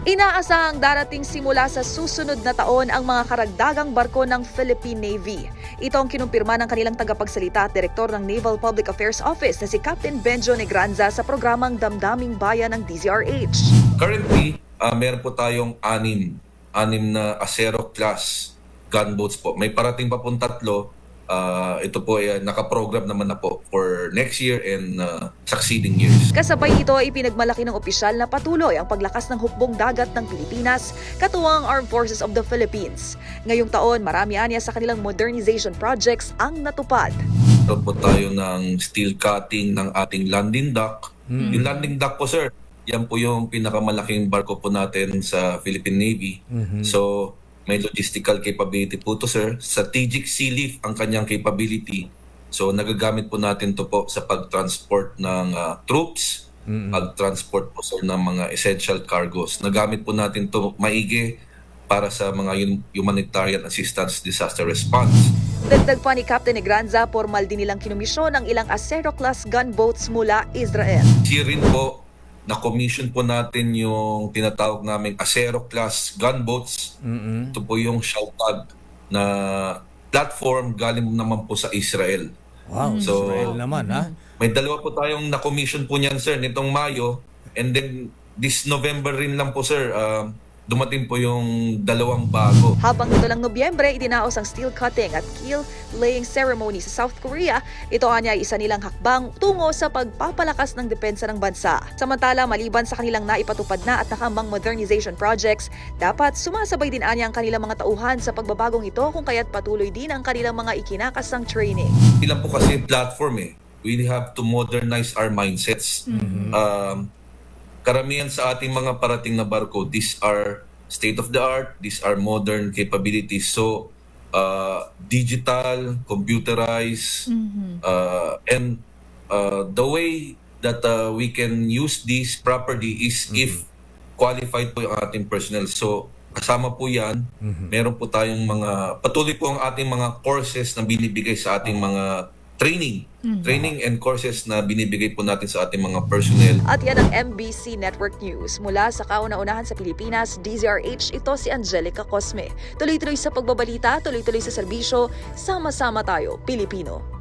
Inaasahang darating simula sa susunod na taon ang mga karagdagang barko ng Philippine Navy. Ito ang kinumpirma ng kanilang tagapagsalita at direktor ng Naval Public Affairs Office na si Captain Benjo Negranza sa programang Damdaming Bayan ng DZRH. Currently, ah, meron po tayong anim, anim na Acero class gunboats po. May parating pa pong tatlo. Ah, ito po ay ah, nakaprogram naman na po for next year and ah, succeeding years. Kasabay ito ay pinagmalaki ng opisyal na patuloy ang paglakas ng hukbong dagat ng Pilipinas katuwang ang Armed Forces of the Philippines. Ngayong taon, marami anya sa kanilang modernization projects ang natupad. Meron po tayo ng steel cutting ng ating landing dock. Yung landing dock po sir, yan po yung pinakamalaking barko po natin sa Philippine Navy. So, may logistical capability po to sir. Strategic sea lift ang kanyang capability. So, nagagamit po natin to po sa pag-transport ng ah, troops, pag-transport po sir ng mga essential cargos. Nagamit po natin to maigi para sa mga hum- humanitarian assistance disaster response. Dagdag pa ni Captain Negranza, formal din nilang kinumisyon ang ilang Acero-class gunboats mula Israel. Here rin po, na-commission po natin yung tinatawag naming Acero class gunboats. Ito po yung Shautag na platform galing naman po sa Israel. Wow, So- Israel naman ha. May dalawa po tayong na-commission po niyan sir nitong Mayo and then this November rin lang po sir um, dumating po yung dalawang bago. Habang ito lang Nobyembre, idinaos ang steel cutting at keel laying ceremony sa South Korea. Ito anya ay isa nilang hakbang tungo sa pagpapalakas ng depensa ng bansa. Samantala, maliban sa kanilang naipatupad na at nakambang modernization projects, dapat sumasabay din anya ang kanilang mga tauhan sa pagbabagong ito kung kaya't patuloy din ang kanilang mga ikinakasang training. Ilan po kasi platform eh. We have to modernize our mindsets. Um, karamihan sa ating mga parating na barko, these are state of the art, these are modern capabilities. So, uh, digital, computerized, uh, and uh, the way that uh, we can use these properly is if qualified po yung ating personnel. So, kasama po yan. Meron po tayong mga, patuloy po ang ating mga courses na binibigay sa ating mga training. Training and courses na binibigay po natin sa ating mga personnel. At yan ang MBC Network News. Mula sa kauna-unahan sa Pilipinas, DZRH, ito si Angelica Cosme. Tuloy-tuloy sa pagbabalita, tuloy-tuloy sa serbisyo, sama-sama tayo, Pilipino.